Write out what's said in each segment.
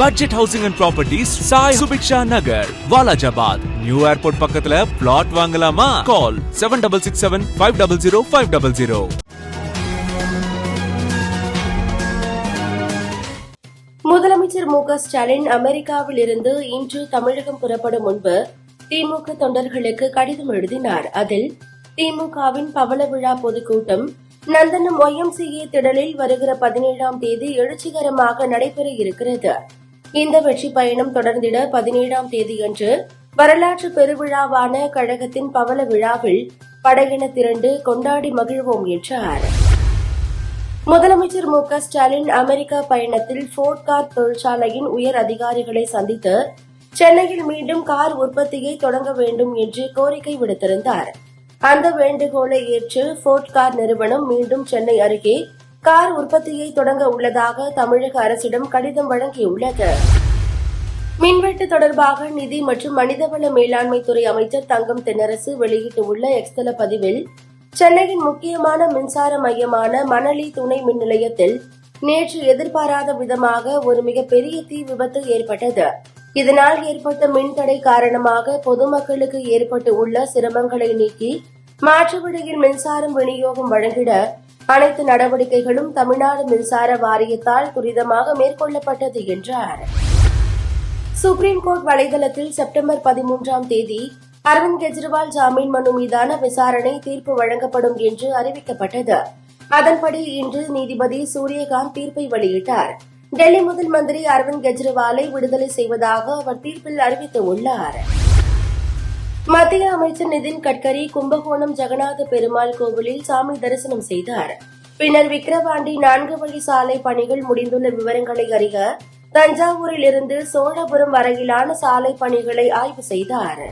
Budget housing and properties Sai Subiksha Nagar Walajabad new airport பக்கத்துல plot வாங்கலாமா? Call seven double six seven five double zero five double zero முதலமைச்சர் மு க ஸ்டாலின் அமெரிக்காவில் இருந்து இன்று தமிழகம் புறப்படும் முன்பு திமுக தொண்டர்களுக்கு கடிதம் எழுதினார். அதில் திமுகவின் பவள விழா பொதுக்கூட்டம் நந்தனம் ஒய்எம்சிஏ திடலில் வருகிற பதினேழாம் தேதி எழுச்சிகரமாக நடைபெற இருக்கிறது. இந்த வெற்றி பயணம் தொடர்ந்திட பதினேழாம் தேதியன்று வரலாற்று பெருவிழாவான கழகத்தின் பவள விழாவில் படையென திரண்டு கொண்டாடி மகிழ்வோம் என்றார். முதலமைச்சர் மு க ஸ்டாலின் அமெரிக்கா பயணத்தில் ஃபோர்ட் கார் தொழிற்சாலையின் உயர் அதிகாரிகளை சந்தித்து சென்னையில் மீண்டும் கார் உற்பத்தியை தொடங்க வேண்டும் என்று கோரிக்கை விடுத்திருந்தார். அந்த வேண்டுகோளை ஏற்று ஃபோர்ட் கார் நிறுவனம் மீண்டும் சென்னை அருகே கார் உற்பத்தியை தொடங்க உள்ளதாக தமிழக அரசிடம் கடிதம் வழங்கியுள்ளது. மின்வெட்டு தொடர்பாக நிதி மற்றும் மனிதவள மேலாண்மை துறை அமைச்சர் தங்கம் தென்னரசு வெளியிட்டுள்ள எக்ஸ்தல பதிவில் சென்னையின் முக்கியமான மின்சார மையமான மணலி துணை மின் நிலையத்தில் நேற்று எதிர்பாராத விதமாக ஒரு மிகப்பெரிய தீ விபத்து ஏற்பட்டது. இதனால் ஏற்பட்ட மின்தடை காரணமாக பொதுமக்களுக்கு ஏற்பட்டு உள்ள சிரமங்களை நீக்கி மாற்றுவிடையில் மின்சாரம் விநியோகம் வழங்கிட அனைத்து நடவடிக்கைகளும் தமிழ்நாடு மின்சார வாரியத்தால் துரிதமாக மேற்கொள்ளப்பட்டது என்றார். சுப்ரீம் கோர்ட் வலைதளத்தில் செப்டம்பர் பதிமூன்றாம் தேதி அரவிந்த் கெஜ்ரிவால் ஜாமீன் மனு மீதான விசாரணை தீர்ப்பு வழங்கப்படும் என்று அறிவிக்கப்பட்டது. அதன்படி இன்று நீதிபதி சூரியகாந்த் தீர்ப்பை வெளியிட்டார். டெல்லி முதல் மந்திரி அரவிந்த் கெஜ்ரிவாலை விடுதலை செய்வதாக அவர் தீர்ப்பில் அறிவித்துள்ளார் மத்திய அமைச்சர் நிதின் கட்கரி கும்பகோணம் ஜெகநாத பெருமாள் கோவிலில் சாமி தரிசனம் செய்தார். பின்னர் விக்கிரவாண்டி நான்கு வழி சாலை பணிகள் முடிந்துள்ள விவரங்களை அறிய தஞ்சாவூரில் இருந்து சோழபுரம் வரையிலான சாலை பணிகளை ஆய்வு செய்தார்.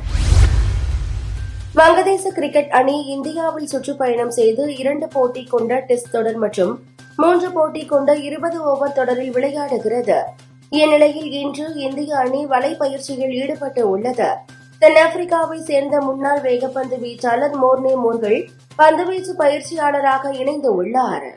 வங்கதேச கிரிக்கெட் அணி இந்தியாவில் சுற்றுப்பயணம் செய்து இரண்டு போட்டி கொண்ட டெஸ்ட் தொடர் மற்றும் மூன்று போட்டி கொண்ட இருபது ஓவர் தொடரில் விளையாடுகிறது. இந்நிலையில் இன்று இந்திய அணி வலைப்பயிற்சியில் ஈடுபட்டு உள்ளது. தென்னாப்பிரிக்காவை சேர்ந்த முன்னாள் வேகப்பந்து வீச்சாளர் மோர்னே மோர்கள் பந்துவீச்சு பயிற்சியாளராக இணைந்து உள்ளார்.